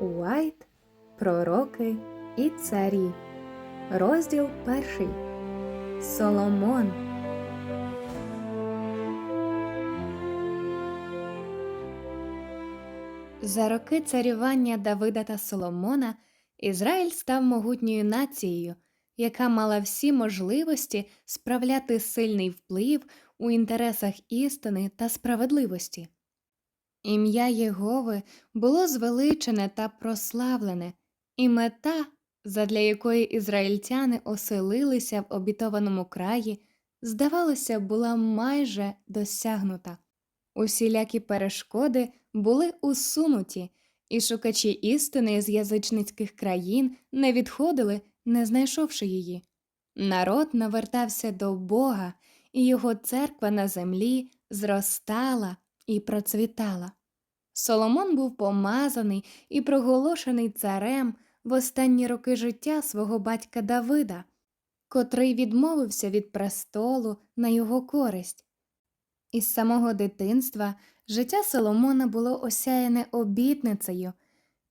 Уайт, Пророки і царі. Розділ перший. Соломон. За роки царювання Давида та Соломона Ізраїль став могутньою нацією, яка мала всі можливості справляти сильний вплив у інтересах істини та справедливості. Ім'я Єгови було звеличене та прославлене, і мета, задля якої ізраїльтяни оселилися в обітованому краї, здавалося, була майже досягнута. Усілякі перешкоди були усунуті, і шукачі істини з язичницьких країн не відходили, не знайшовши її. Народ навертався до Бога, і його церква на землі зростала і процвітала. Соломон був помазаний і проголошений царем в останні роки життя свого батька Давида, котрий відмовився від престолу на його користь. Із самого дитинства життя Соломона було осяяне обітницею,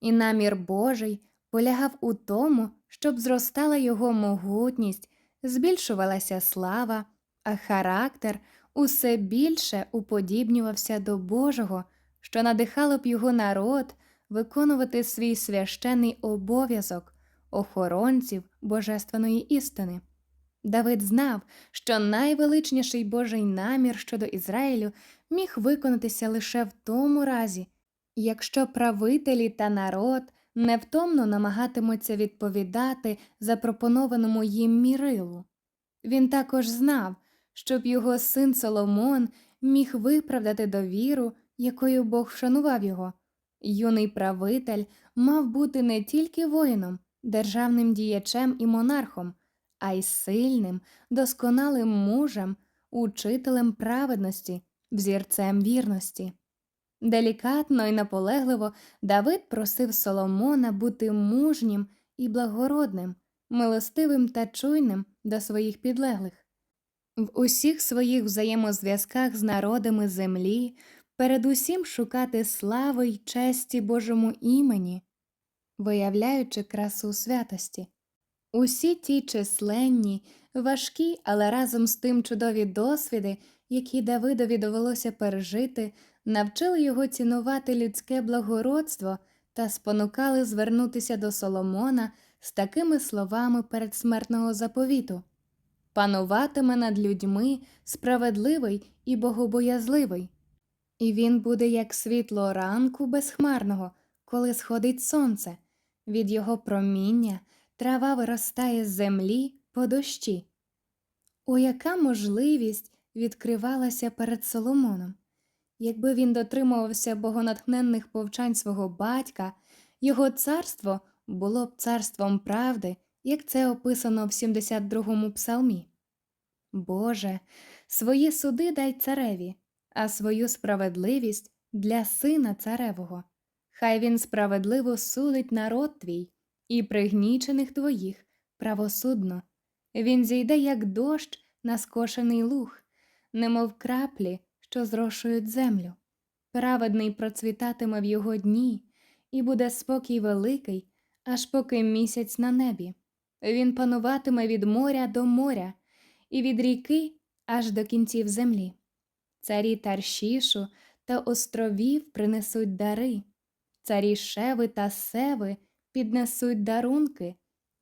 і намір Божий полягав у тому, щоб зростала його могутність, збільшувалася слава, а характер усе більше уподібнювався до Божого, що надихало б його народ виконувати свій священний обов'язок охоронців божественної істини. Давид знав, що найвеличніший Божий намір щодо Ізраїлю міг виконатися лише в тому разі, якщо правителі та народ невтомно намагатимуться відповідати запропонованому їм мірилу. Він також знав, щоб його син Соломон міг виправдати довіру, якою Бог вшанував його. Юний правитель мав бути не тільки воїном, державним діячем і монархом, а й сильним, досконалим мужем, учителем праведності, взірцем вірності. Делікатно і наполегливо Давид просив Соломона бути мужнім і благородним, милостивим та чуйним до своїх підлеглих. В усіх своїх взаємозв'язках з народами землі передусім шукати слави й честі Божому імені, виявляючи красу святості. Усі ті численні, важкі, але разом з тим чудові досвіди, які Давидові довелося пережити, навчили його цінувати людське благородство та спонукали звернутися до Соломона з такими словами передсмертного заповіту пануватиме над людьми справедливий і богобоязливий, і він буде як світло ранку безхмарного, коли сходить сонце, від його проміння трава виростає з землі по дощі. О, яка можливість відкривалася перед Соломоном! Якби він дотримувався богонатхненних повчань свого батька, його царство було б царством правди, як це описано в 72-му псалмі. Боже, свої суди дай цареві, а свою справедливість для сина царевого. Хай він справедливо судить народ твій і пригнічених твоїх правосудно. Він зійде, як дощ на скошений луг, немов краплі, що зрошують землю. Праведний процвітатиме в його дні, і буде спокій великий, аж поки місяць на небі. Він пануватиме від моря до моря, і від ріки аж до кінців землі. Царі Таршішу та островів принесуть дари, царі Шеви та Севи піднесуть дарунки,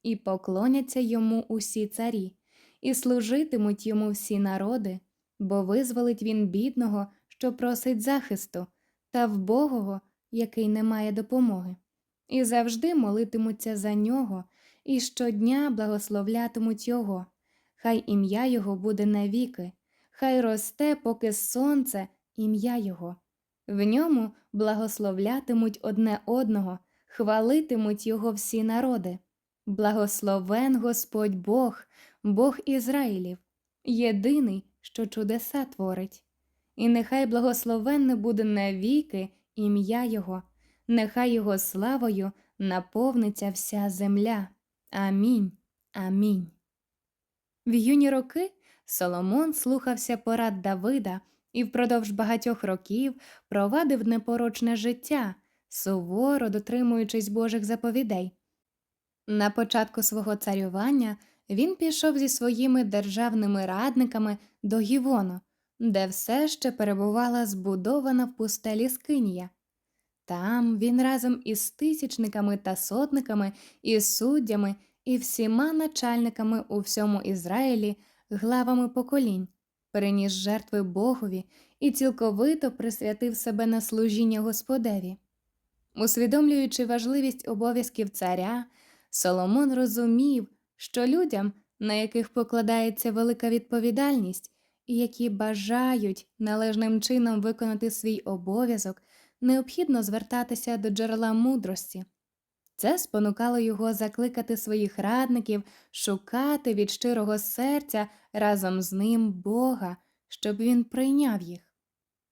і поклоняться йому усі царі, і служитимуть йому всі народи, бо визволить він бідного, що просить захисту, та вбогого, який не має допомоги, і завжди молитимуться за нього, і щодня благословлятимуть його. Хай ім'я Його буде навіки, хай росте, поки сонце, ім'я Його. В ньому благословлятимуть одне одного, хвалитимуть Його всі народи. Благословен Господь Бог, Бог Ізраїлів, єдиний, що чудеса творить. І нехай благословенне буде навіки ім'я Його, нехай Його славою наповниться вся земля. Амінь. Амінь. В юні роки Соломон слухався порад Давида і впродовж багатьох років провадив непорочне життя, суворо дотримуючись Божих заповідей. На початку свого царювання він пішов зі своїми державними радниками до Гівону, де все ще перебувала збудована в пустелі скинія. Там він разом із тисячниками та сотниками, і суддями, і всіма начальниками у всьому Ізраїлі, главами поколінь, переніс жертви Богові і цілковито присвятив себе на служіння Господеві. Усвідомлюючи важливість обов'язків царя, Соломон розумів, що людям, на яких покладається велика відповідальність, і які бажають належним чином виконати свій обов'язок, необхідно звертатися до джерела мудрості. Це спонукало його закликати своїх радників шукати від щирого серця разом з ним Бога, щоб він прийняв їх.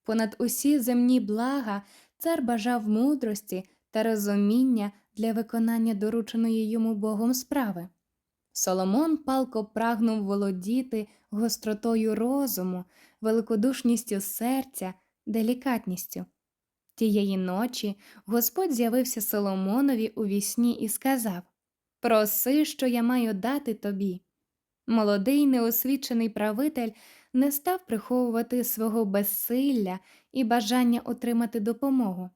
Понад усі земні блага цар бажав мудрості та розуміння для виконання дорученої йому Богом справи. Соломон палко прагнув володіти гостротою розуму, великодушністю серця, делікатністю. Тієї ночі Господь з'явився Соломонові у вісні і сказав Проси, що я маю дати тобі. Молодий неосвічений правитель не став приховувати свого безсилля і бажання отримати допомогу.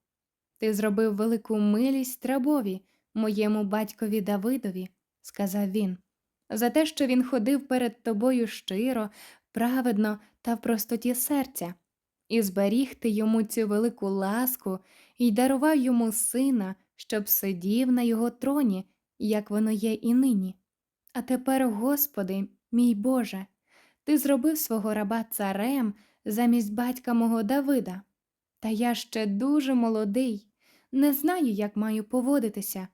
Ти зробив велику милість рабові, моєму батькові Давидові, сказав він, за те, що він ходив перед тобою щиро, праведно та в простоті серця, і зберіг ти йому цю велику ласку і дарував йому сина, щоб сидів на його троні, як воно є і нині. А тепер, Господи, мій Боже, ти зробив свого раба царем замість батька мого Давида. Та я ще дуже молодий, не знаю, як маю поводитися.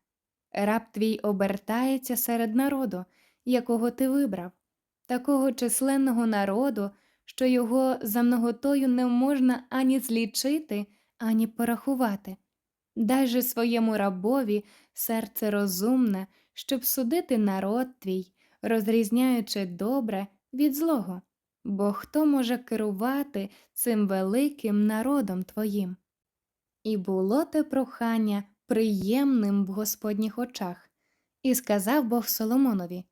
Раб твій обертається серед народу, якого ти вибрав, такого численного народу, що його за многотою не можна ані злічити, ані порахувати. Дай же своєму рабові серце розумне, щоб судити народ твій, розрізняючи добре від злого, бо хто може керувати цим великим народом твоїм? І було те прохання приємним в Господніх очах, і сказав Бог Соломонові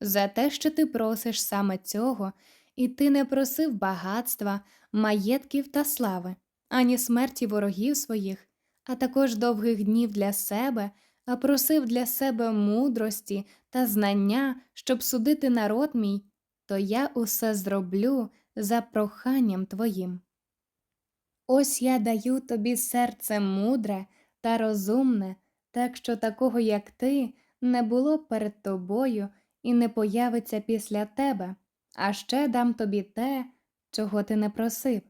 за те, що ти просиш саме цього, і ти не просив багатства, маєтків та слави, ані смерті ворогів своїх, а також довгих днів для себе, а просив для себе мудрості та знання, щоб судити народ мій, то я усе зроблю за проханням твоїм. Ось я даю тобі серце мудре та розумне, так що такого, як ти, не було перед тобою і не появиться після тебе, а ще дам тобі те, чого ти не просив.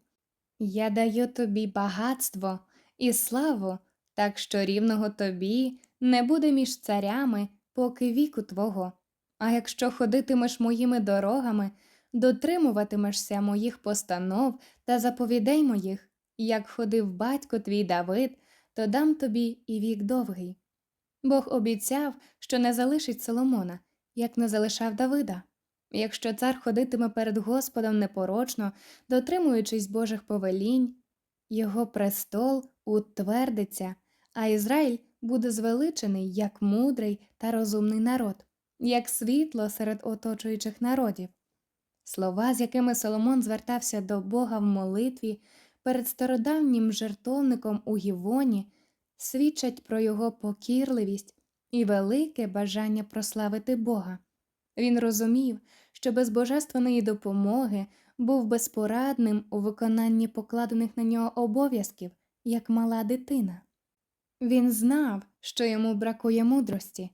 Я даю тобі багатство і славу, так що рівного тобі не буде між царями, поки віку твого. А якщо ходитимеш моїми дорогами, дотримуватимешся моїх постанов та заповідей моїх, як ходив батько твій Давид, то дам тобі і вік довгий. Бог обіцяв, що не залишить Соломона, як не залишав Давида. Якщо цар ходитиме перед Господом непорочно, дотримуючись Божих повелінь, його престол утвердиться, а Ізраїль буде звеличений як мудрий та розумний народ, як світло серед оточуючих народів. Слова, з якими Соломон звертався до Бога в молитві перед стародавнім жертовником у Гівоні, свідчать про його покірливість і велике бажання прославити Бога. Він розумів, що без божественної допомоги був безпорадним у виконанні покладених на нього обов'язків, як мала дитина. Він знав, що йому бракує мудрості.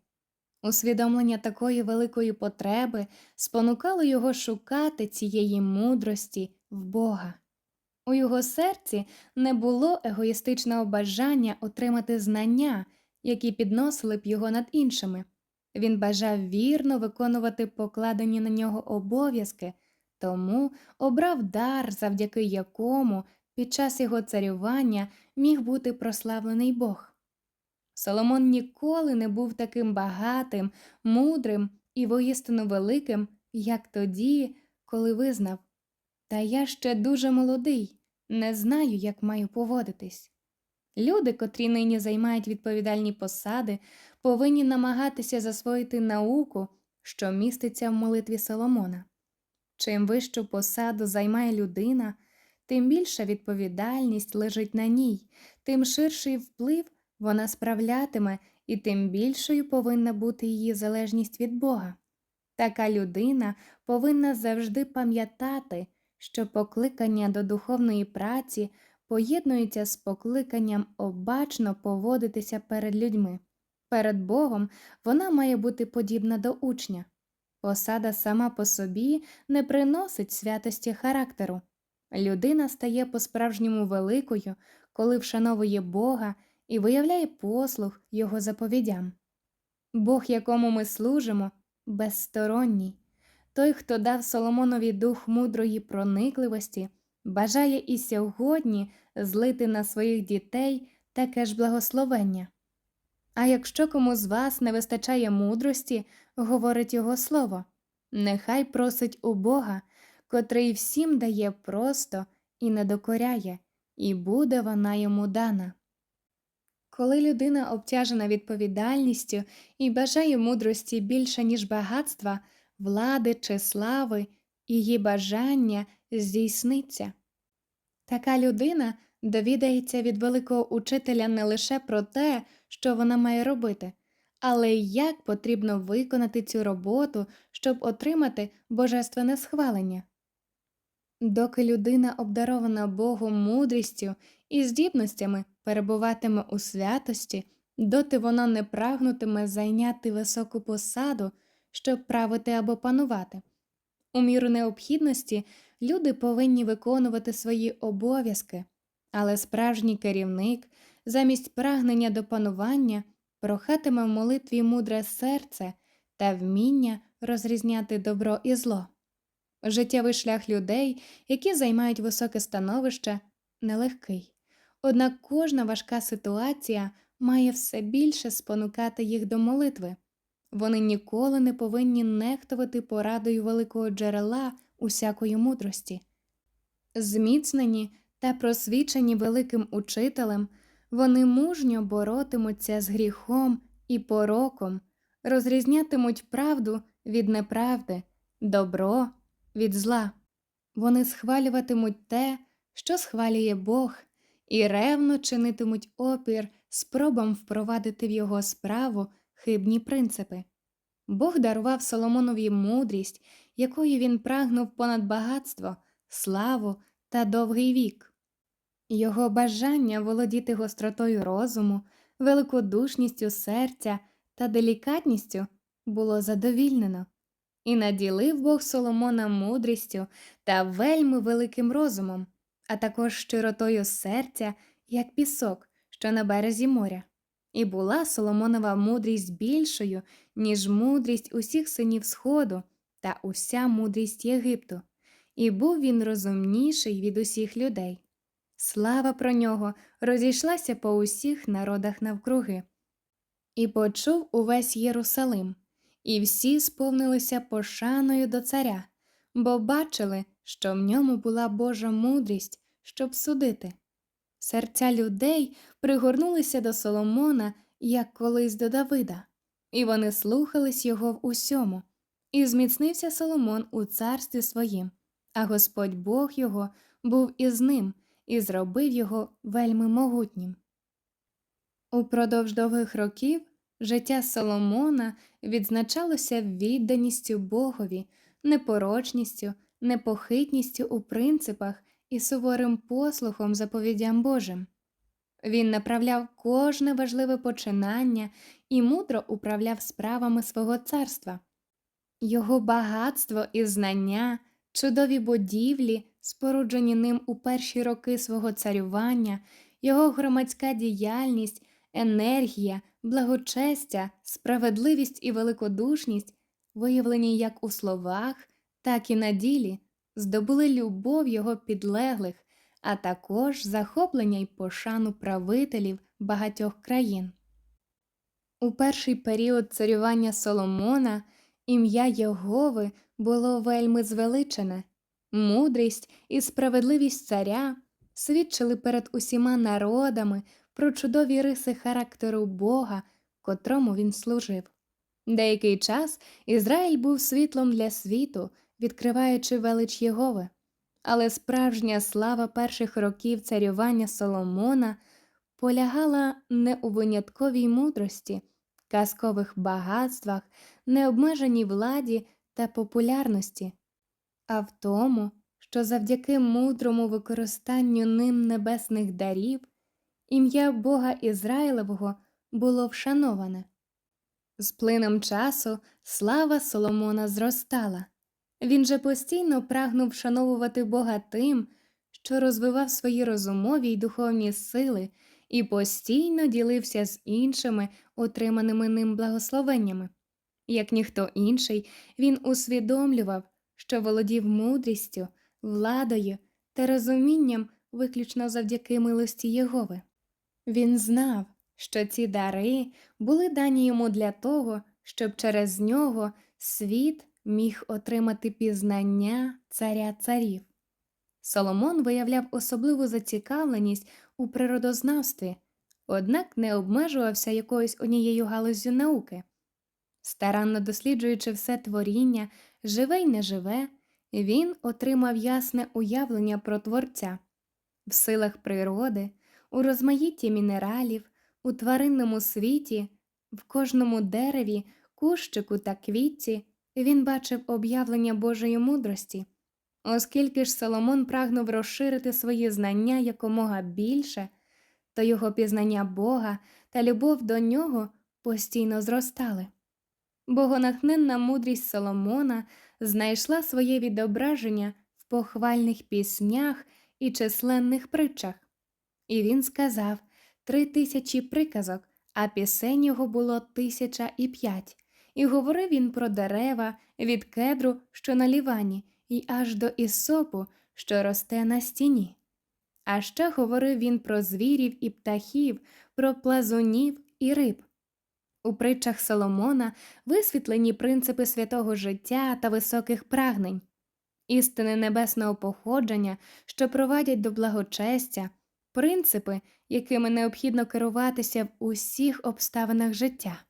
Усвідомлення такої великої потреби спонукало його шукати цієї мудрості в Бога. У його серці не було егоїстичного бажання отримати знання, які підносили б його над іншими. Він бажав вірно виконувати покладені на нього обов'язки, тому обрав дар, завдяки якому під час його царювання міг бути прославлений Бог. Соломон ніколи не був таким багатим, мудрим і воістину великим, як тоді, коли визнав Та я ще дуже молодий, не знаю, як маю поводитись. Люди, котрі нині займають відповідальні посади, повинні намагатися засвоїти науку, що міститься в молитві Соломона. Чим вищу посаду займає людина, тим більша відповідальність лежить на ній, тим ширший вплив вона справлятиме, і тим більшою повинна бути її залежність від Бога. Така людина повинна завжди пам'ятати, що покликання до духовної праці поєднується з покликанням обачно поводитися перед людьми. Перед Богом вона має бути подібна до учня. Посада сама по собі не приносить святості характеру. Людина стає по-справжньому великою, коли вшановує Бога і виявляє послух Його заповідям. Бог, якому ми служимо, безсторонній. Той, хто дав Соломонові дух мудрої проникливості, бажає і сьогодні злити на своїх дітей таке ж благословення. А якщо кому з вас не вистачає мудрості, говорить його слово, нехай просить у Бога, котрий всім дає просто і не докоряє, і буде вона йому дана. Коли людина обтяжена відповідальністю і бажає мудрості більше, ніж багатства, влади чи слави, її бажання здійсниться. Така людина довідається від великого учителя не лише про те, що вона має робити, але й як потрібно виконати цю роботу, щоб отримати божественне схвалення. Доки людина, обдарована Богом мудрістю і здібностями, перебуватиме у святості, доти вона не прагнутиме зайняти високу посаду, щоб правити або панувати. У міру необхідності люди повинні виконувати свої обов'язки, але справжній керівник, замість прагнення до панування, прохатиме в молитві мудре серце та вміння розрізняти добро і зло. Життєвий шлях людей, які займають високе становище, нелегкий. Однак кожна важка ситуація має все більше спонукати їх до молитви. Вони ніколи не повинні нехтувати порадою великого джерела усякої мудрості. Зміцнені та просвічені великим учителем, вони мужньо боротимуться з гріхом і пороком, розрізнятимуть правду від неправди, добро від зла. Вони схвалюватимуть те, що схвалює Бог, і ревно чинитимуть опір спробам впровадити в його справу хибні принципи. Бог дарував Соломонові мудрість, якою він прагнув понад багатство, славу та довгий вік. Його бажання володіти гостротою розуму, великодушністю серця та делікатністю було задовільнено, і наділив Бог Соломона мудрістю та вельми великим розумом, а також щиротою серця, як пісок, що на березі моря. І була Соломонова мудрість більшою, ніж мудрість усіх синів Сходу та уся мудрість Єгипту, і був він розумніший від усіх людей. Слава про нього розійшлася по усіх народах навкруги. І почув увесь Єрусалим, і всі сповнилися пошаною до царя, бо бачили, що в ньому була Божа мудрість, щоб судити. Серця людей пригорнулися до Соломона, як колись до Давида, і вони слухались його в усьому, і зміцнився Соломон у царстві своїм, а Господь Бог його був із ним і зробив його вельми могутнім. Упродовж довгих років життя Соломона відзначалося відданістю Богові, непорочністю, непохитністю у принципах і суворим послухом заповідям Божим. Він направляв кожне важливе починання і мудро управляв справами свого царства. Його багатство і знання, чудові будівлі, споруджені ним у перші роки свого царювання, його громадська діяльність, енергія, благочестя, справедливість і великодушність, виявлені як у словах, так і на ділі, здобули любов його підлеглих, а також захоплення й пошану правителів багатьох країн. У перший період царювання Соломона ім'я Єгови було вельми звеличене, мудрість і справедливість царя свідчили перед усіма народами про чудові риси характеру Бога, котрому він служив. Деякий час Ізраїль був світлом для світу, відкриваючи велич Єгови. Але справжня слава перших років царювання Соломона полягала не у винятковій мудрості, казкових багатствах, необмеженій владі та популярності, а в тому, що завдяки мудрому використанню ним небесних дарів ім'я Бога Ізраїлевого було вшановане. З плином часу слава Соломона зростала. Він же постійно прагнув вшановувати Бога тим, що розвивав свої розумові й духовні сили і постійно ділився з іншими отриманими ним благословеннями. Як ніхто інший, він усвідомлював, що володів мудрістю, владою та розумінням виключно завдяки милості Єгови. Він знав, що ці дари були дані йому для того, щоб через нього світ міг отримати пізнання царя царів. Соломон виявляв особливу зацікавленість у природознавстві, однак не обмежувався якоюсь однією галуззю науки. Старанно досліджуючи все творіння, живе й неживе, він отримав ясне уявлення про творця в силах природи, у розмаїтті мінералів, у тваринному світі, в кожному дереві, кущику та квітці він бачив об'явлення Божої мудрості. Оскільки ж Соломон прагнув розширити свої знання якомога більше, то його пізнання Бога та любов до нього постійно зростали. Богонахненна мудрість Соломона знайшла своє відображення в похвальних піснях і численних притчах, і він сказав три тисячі приказок, а пісень його було тисяча і п'ять, і говорив він про дерева від кедру, що на лівані, і аж до ісопу, що росте на стіні. А ще говорив він про звірів і птахів, про плазунів і риб. У притчах Соломона висвітлені принципи святого життя та високих прагнень, істини небесного походження, що провадять до благочестя, принципи, якими необхідно керуватися в усіх обставинах життя.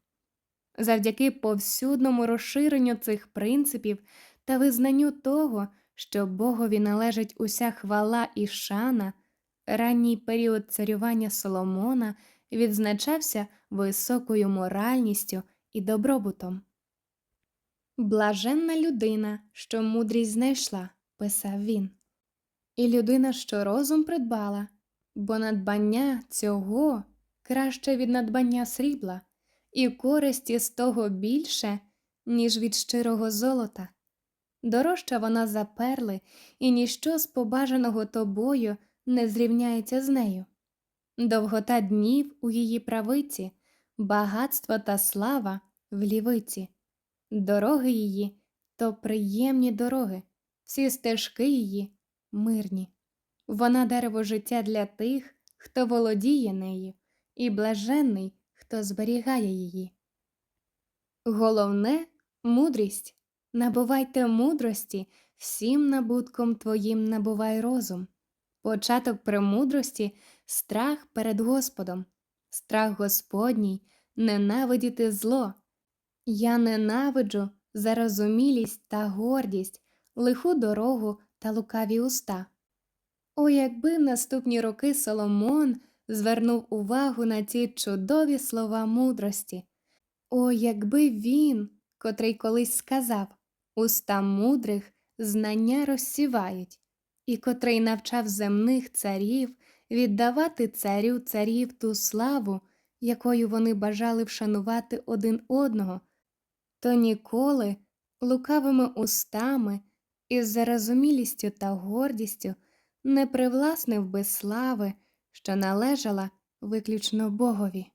Завдяки повсюдному розширенню цих принципів та визнанню того, що Богові належить уся хвала і шана, ранній період царювання Соломона відзначався високою моральністю і добробутом. Блаженна людина, що мудрість знайшла, писав він, і людина, що розум придбала, бо надбання цього краще від надбання срібла, і користі з того більше, ніж від щирого золота. Дорожча вона за перли, і ніщо з побажаного тобою не зрівняється з нею. Довгота днів у її правиці, багатство та слава в лівиці, дороги її то приємні дороги, всі стежки її мирні. Вона дерево життя для тих, хто володіє нею, і блаженний, хто зберігає її. Головне мудрість. Набувайте мудрості, всім набутком твоїм набувай розум. Початок премудрості страх перед Господом, страх Господній, ненавидіти зло. Я ненавиджу зарозумілість та гордість, лиху дорогу та лукаві уста. О, якби в наступні роки Соломон звернув увагу на ці чудові слова мудрості, о, якби він, котрий колись сказав уста мудрих знання розсівають, і котрий навчав земних царів віддавати царю царів ту славу, якою вони бажали вшанувати один одного, то ніколи лукавими устами із зарозумілістю та гордістю не привласнив би слави, що належала виключно Богові.